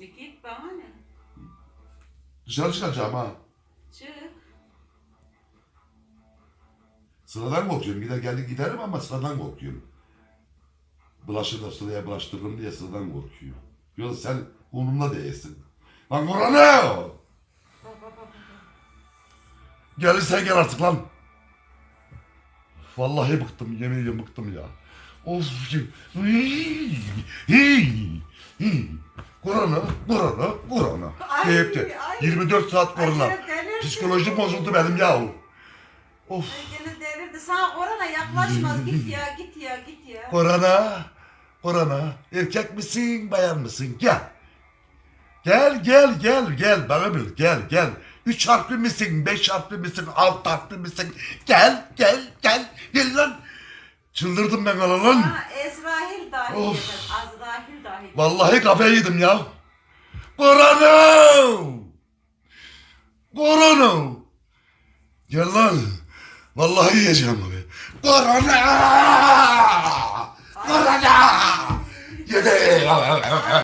E git bana ne? Dışarı çıkacağım ha. Çık. Sıradan korkuyorum. Gider geldik giderim ama sıradan korkuyorum. Bulaşır da sıraya bulaştırırım diye sıradan korkuyor. Yoksa sen umurumda değilsin. Lan Kur'an'ı! Gelirsen gel artık lan. Vallahi bıktım, yemin ediyorum bıktım ya. Of. Hii, hii. Korona, korona, korona. Ay, Deyip de ay. 24 saat korona. Ay. Psikolojim bozuldu benim ya. Of. Ay, Gene delirdi. Sana korona yaklaşmaz. git ya git ya git ya. Korona, korona. Erkek misin, bayan mısın? Gel. Gel, gel, gel, gel. Bana bil, gel, gel. Üç harfli misin, beş harfli misin, altı harfli misin? Gel, gel, gel. Gel lan. Çıldırdım ben lan. Dahi Of. Vallahi kafayı yedim ya. Korona! Korona! Gel lan. Vallahi yiyeceğim abi. Korona! Korona! Yedi.